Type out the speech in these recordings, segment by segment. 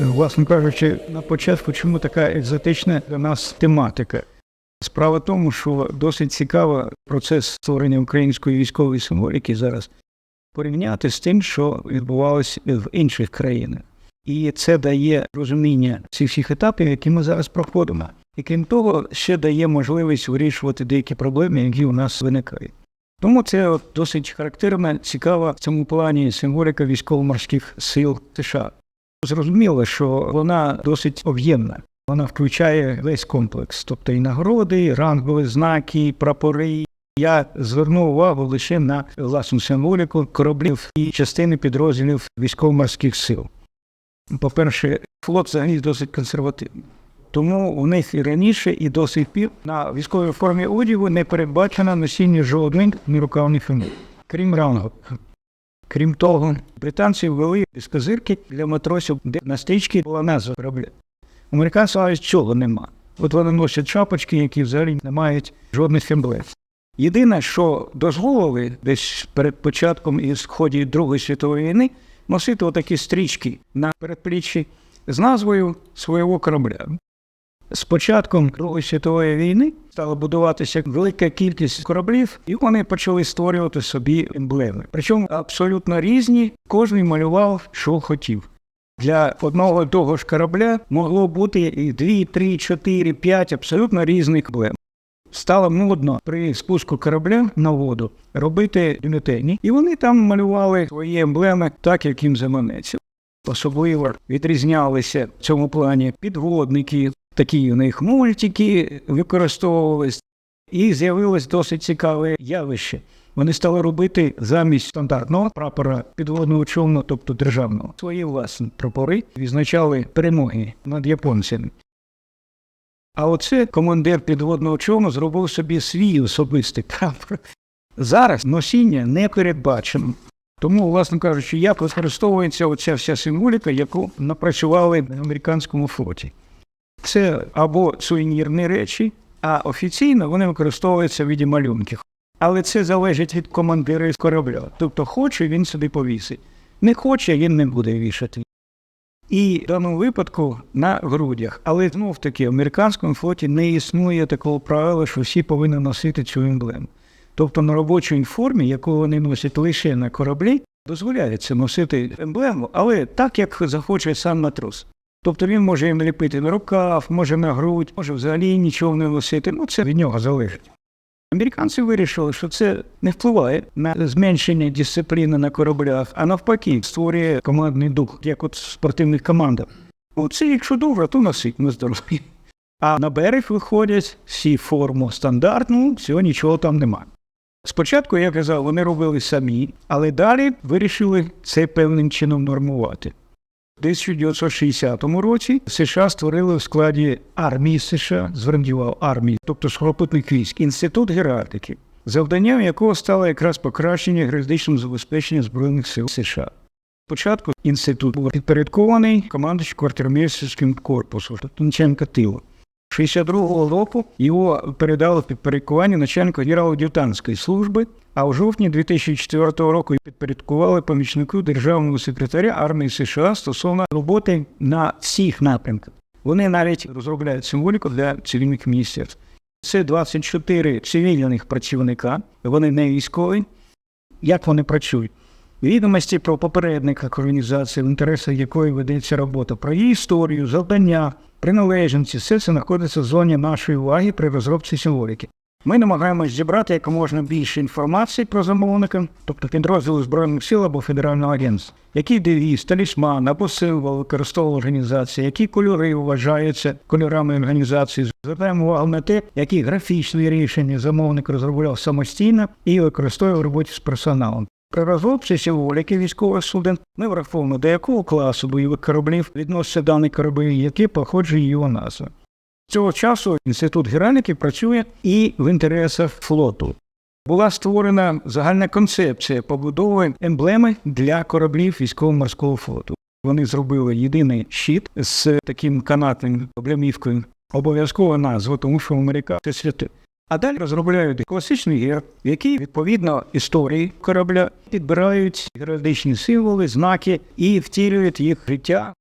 Власне кажучи, на початку чому така екзотична для нас тематика? Справа в тому, що досить цікаво процес створення української військової символіки зараз порівняти з тим, що відбувалося в інших країнах. І це дає розуміння цих всіх етапів, які ми зараз проходимо. І крім того, ще дає можливість вирішувати деякі проблеми, які у нас виникають. Тому це досить характерна, цікава в цьому плані символіка військово-морських сил США. Зрозуміло, що вона досить об'ємна. Вона включає весь комплекс, тобто і нагороди, і рангові знаки, і прапори. Я звернув увагу лише на власну символіку кораблів і частини підрозділів військово-морських сил. По-перше, флот взагалі досить консервативний. Тому у них і раніше, і до сих пір на військовій формі одягу не передбачено носіння жодних нерукавних фамілій, крім рангу. Крім того, британці ввели безкозирки для матросів, де на стрічці була назва корабля. У Американців навіть цього нема. От вони носять шапочки, які взагалі не мають жодних емблем. Єдине, що дозволили десь перед початком і ході Другої світової війни носити отакі стрічки на передпліччі з назвою свого корабля. З початком Другої світової війни стала будуватися велика кількість кораблів, і вони почали створювати собі емблеми. Причому абсолютно різні, кожен малював, що хотів. Для одного того ж корабля могло бути і 2, 3, 4, 5 абсолютно різних емблем. Стало модно при спуску корабля на воду робити бюлетені, і вони там малювали свої емблеми так, як їм заманеться. Особливо відрізнялися в цьому плані підводники, такі у них мультики використовувались, і з'явилось досить цікаве явище. Вони стали робити замість стандартного прапора підводного човну, тобто державного, свої власні прапори відзначали перемоги над японцями. А оце командир підводного човну зробив собі свій особистий прапор. Зараз носіння не передбачено. Тому, власне кажучи, як використовується оця вся символіка, яку напрацювали в американському флоті. Це або сувенірні речі, а офіційно вони використовуються в віді малюнків. Але це залежить від командира з корабля. Тобто, хоче він сюди повісить. Не хоче, він не буде вішати. І в даному випадку на грудях. Але знов таки в американському флоті не існує такого правила, що всі повинні носити цю емблему. Тобто на робочій формі, яку вони носять лише на кораблі, дозволяється носити емблему, але так, як захоче сам матрос. Тобто він може їм ліпити на рукав, може на грудь, може взагалі нічого не носити. Ну це від нього залежить. Американці вирішили, що це не впливає на зменшення дисципліни на кораблях, а навпаки, створює командний дух, як от в спортивних командах. Оце, якщо добре, то носить на здоров'я. А на берег виходять всі форму стандартну, всього нічого там немає. Спочатку, я казав, вони робили самі, але далі вирішили це певним чином нормувати. У 1960 році США створили в складі армії США, зверніть армії, тобто сухопутних військ, інститут геральдики, завданням якого стало якраз покращення юридичного забезпечення Збройних сил США. Спочатку інститут був підпорядкований командуючим квартирмейстерським корпусом, Тонченка начальника тилу. 62-го року його передали підпорядкування начальнику генерал-ад'ютантської служби, а у жовтні 2004 року підпорядкували помічнику державного секретаря армії США стосовно роботи на всіх напрямках. Вони навіть розробляють символіку для цивільних міністерств. Це 24 цивільних працівника, вони не військові. Як вони працюють? Відомості про попередниках організації, в інтересах якої ведеться робота, про її історію, завдання, приналежності, все це знаходиться в зоні нашої уваги при розробці символіки. Ми намагаємось зібрати як можна більше інформації про замовника, тобто підрозділи Збройних сил або федерального агентства, який девіз, талісман або символ використовувала організація, які кольори вважаються кольорами організації. Звертаємо увагу на те, які графічні рішення замовник розробляв самостійно і використовує в роботі з персоналом. При розробці символіки військових суден ми враховуємо, до якого класу бойових кораблів відносяться дані кораблі, які походжує його назва. Цього часу інститут геральдики працює і в інтересах флоту. Була створена загальна концепція побудови емблеми для кораблів військово-морського флоту. Вони зробили єдиний щит з таким канатним облямівкою. Обов'язкова назва, тому що Америка це святе. А далі розробляють класичний герб, який відповідно історії корабля підбирають героїчні символи, знаки і втілюють їх життя.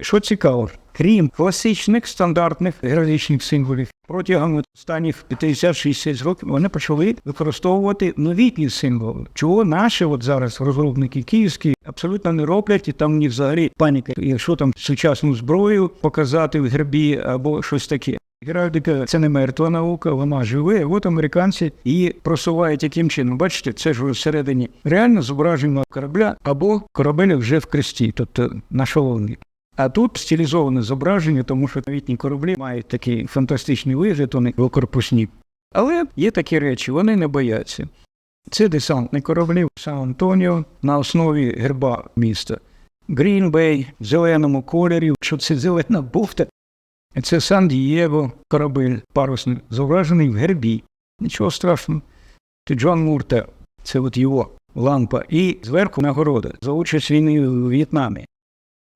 Що цікаво, крім класичних стандартних героїчних символів, протягом останніх 50-60 років вони почали використовувати новітні символи, чого наші от зараз розробники київські абсолютно не роблять, і там них взагалі паніка, якщо там сучасну зброю показати в гербі або щось таке. Геральдика це не мертва наука, вона живе. От американці її просувають яким чином. Бачите, це ж всередині реально зображено корабля або корабель вже в кресті, тобто на шоломі. А тут стилізоване зображення, тому що новітні кораблі мають такий фантастичний вигляд, вони двокорпусні. Але є такі речі, вони не бояться. Це десантні кораблі Сан-Антоніо на основі герба міста. Грінбей в зеленому кольорі, що це зелена бухта. Це Сан-Дієго, корабель парусний, зображений в гербі. Нічого страшного. Це Джон Мурта, це от його лампа. І зверху нагорода за участь війни в В'єтнамі.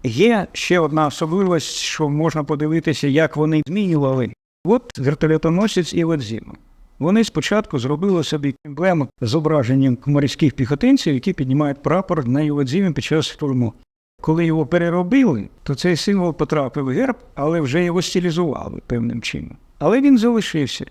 Є ще одна особливість, що можна подивитися, як вони змінювали. От вертольотоносець Івадзіма. Вони спочатку зробили собі емблему з зображенням морських піхотинців, які піднімають прапор на Івадзімі під час штурму. Коли його переробили, то цей символ потрапив в герб, але вже його стилізували певним чином. Але він залишився.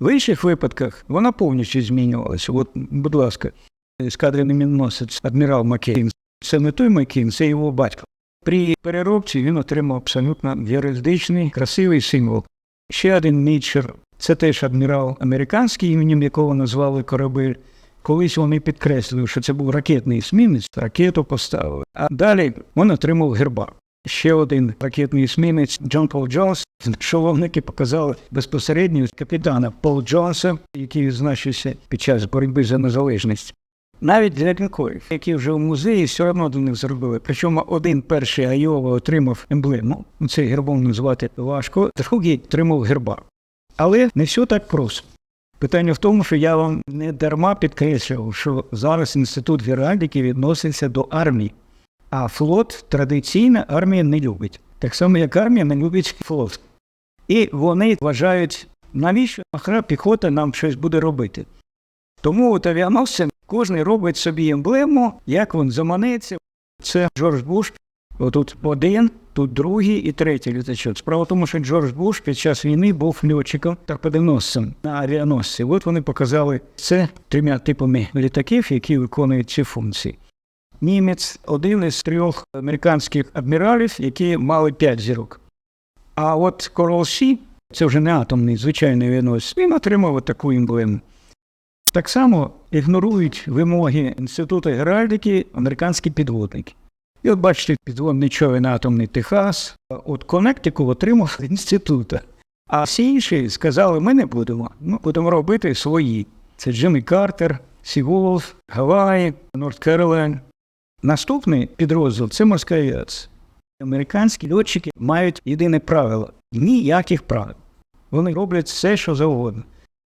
В інших випадках вона повністю змінювалася. От, будь ласка, ескадренний міноносець адмірал Маккейн. Це не той Маккейн, це його батько. При переробці він отримав абсолютно юридичний, красивий символ. Ще один мітчер це теж адмірал американський, іменем якого назвали корабель. Колись вони підкреслили, що це був ракетний есмінець, ракету поставили. А далі він отримав герба. Ще один ракетний есмінець Джон Пол Джонс. Шоловники показали безпосередньо капітана Пол Джонса, який відзначився під час боротьби за незалежність. Навіть для лінкорів, які вже в музеї все одно до них зробили. Причому один перший Айова отримав емблему, цей гербом назвати важко, другий отримав герба. Але не все так просто. Питання в тому, що я вам не дарма підкреслював, що зараз інститут геральдики відноситься до армії, а флот традиційно армія не любить. Так само, як армія не любить флот. І вони вважають, навіщо махра піхота нам щось буде робити. Тому от авіаносцям кожен робить собі емблему, як він заманеться. Це Джордж Буш. Отут один, тут другий і третій літачок. Справа в тому, що Джордж Буш під час війни був льотчиком торпедоносцем на авіаносці. От вони показали це трьома типами літаків, які виконують ці функції. Німець один із трьох американських адміралів, які мали п'ять зірок. А от Корол Сі, це вже не атомний, звичайний авіаносець, він отримав таку емблему. Так само ігнорують вимоги Інституту геральдики американські підводники. І от бачите, підводний човен атомний Техас, от Коннектику отримав інститута. А всі інші сказали, ми не будемо, ми будемо робити свої. Це Джиммі Картер, Сігулс, Гаваї, Норт Керолайн. Наступний підрозділ це морська авіація. Американські льотчики мають єдине правило ніяких правил. Вони роблять все, що завгодно.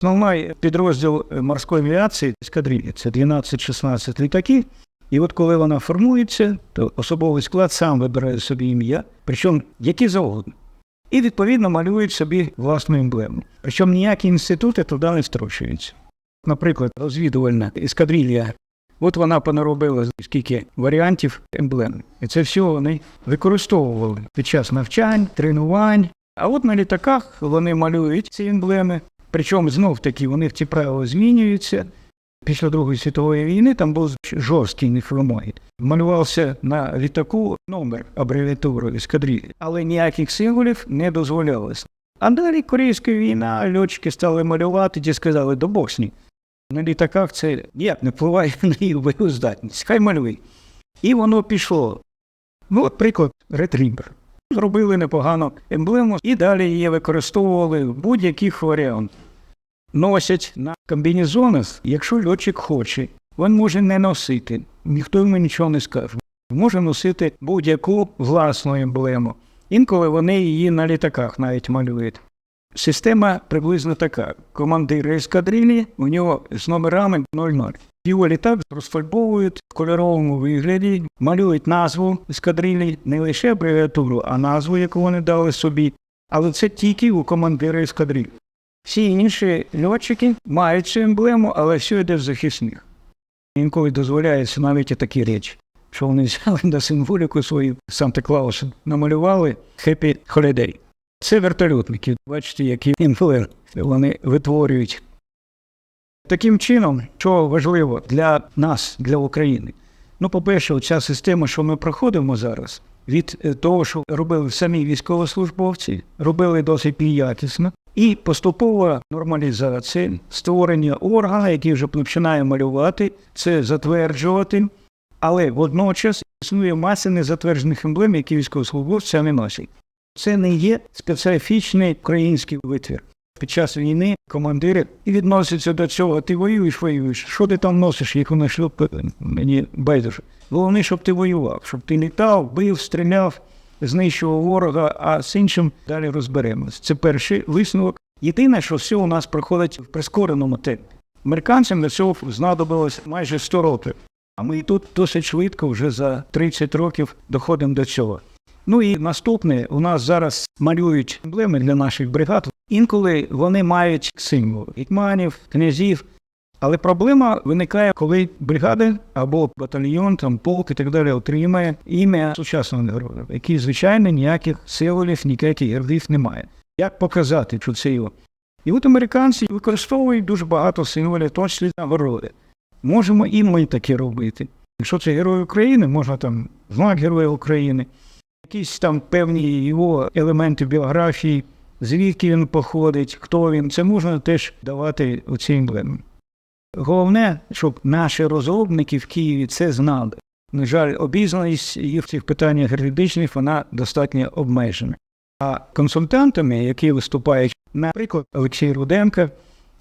Основний підрозділ морської авіації ескадрилля це 12-16 літаків. І от коли вона формується, то особовий склад сам вибирає собі ім'я, причому які завгодно. І відповідно малюють собі власну емблему. Причому ніякі інститути туди не втручуються. Наприклад, розвідувальна ескадрилья. От вона понаробила скільки варіантів емблем. І це все вони використовували під час навчань, тренувань. А от на літаках вони малюють ці емблеми. Причому знов таки у них ці правила змінюються. Після Другої світової війни там був жорсткий неформоїд. Малювався на літаку номер абревіатури ескадрилі, але ніяких символів не дозволялось. А далі Корейська війна, льотчики стали малювати, ті сказали до Босні. На літаках це ніяк не впливає на їх бойову здатність. Хай малюй. І воно пішло. Ну, от приклад, ретрібер. Зробили непогану емблему і далі її використовували в будь-яких варіантах носять на комбінезонах, якщо льотчик хоче. Він може не носити, ніхто йому нічого не скаже. Може носити будь-яку власну емблему. Інколи вони її на літаках навіть малюють. Система приблизно така. Командир ескадрилі, у нього з номерами 00. Його літак розфальбовують в кольоровому вигляді, малюють назву ескадрилі, не лише абревіатуру, а назву, яку вони дали собі. Але це тільки у командира ескадрилі. Всі інші льотчики мають цю емблему, але все йде в захисних. Інколи дозволяється навіть і такі речі. що вони взяли на символіку свою Санта Клауса, намалювали Happy Holiday. Це вертольотники. Бачите, які інфлер вони витворюють. Таким чином, що важливо для нас, для України. Ну, по-перше, ця система, що ми проходимо зараз, від е, того, що робили самі військовослужбовці, робили досить якісно, і поступова нормалізація, створення органу, який вже починає малювати, це затверджувати. Але водночас існує маса незатверджених емблем, які військовослужбовці не носять. Це не є специфічний український витвір. Під час війни командири і відносяться до цього. Ти воюєш, воюєш. Що ти там носиш, їх вони що мені байдуже. Головне, щоб ти воював, щоб ти літав, бив, стріляв, знищував ворога, а з іншим далі розберемось. Це перший висновок. Єдине, що все у нас проходить в прискореному темпі. Американцям для цього знадобилось майже 100 років. А ми тут досить швидко, вже за 30 років, доходимо до цього. Ну і наступне, у нас зараз малюють емблеми для наших бригад. Інколи вони мають символи гетьманів, князів. Але проблема виникає, коли бригада або батальйон, там полк і так далі отримає ім'я сучасного героя, який, звичайно, ніяких символів, ніяких героїв немає. Як показати, це його? І от американці використовують дуже багато символів, числі нагороди. Можемо і ми таке робити. Якщо це герой України, можна там знак Героя України, якісь там певні його елементи біографії, звідки він походить, хто він, це можна теж давати оці емблеми. Головне, щоб наші розробники в Києві це знали. На жаль, обізнаність їх в цих питаннях юридичних вона достатньо обмежена. А консультантами, які виступають, наприклад, Олексій Руденко,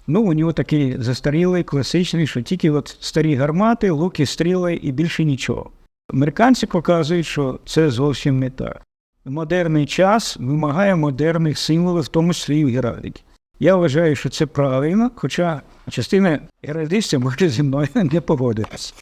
ну у нього такий застарілий, класичний, що тільки от старі гармати, луки, стріли і більше нічого. Американці показують, що це зовсім не так. Модерний час вимагає модерних символів, в тому числі і в геральдиці. Я вважаю, що це правильно, хоча частина геральдистів може зі мною не погодитися.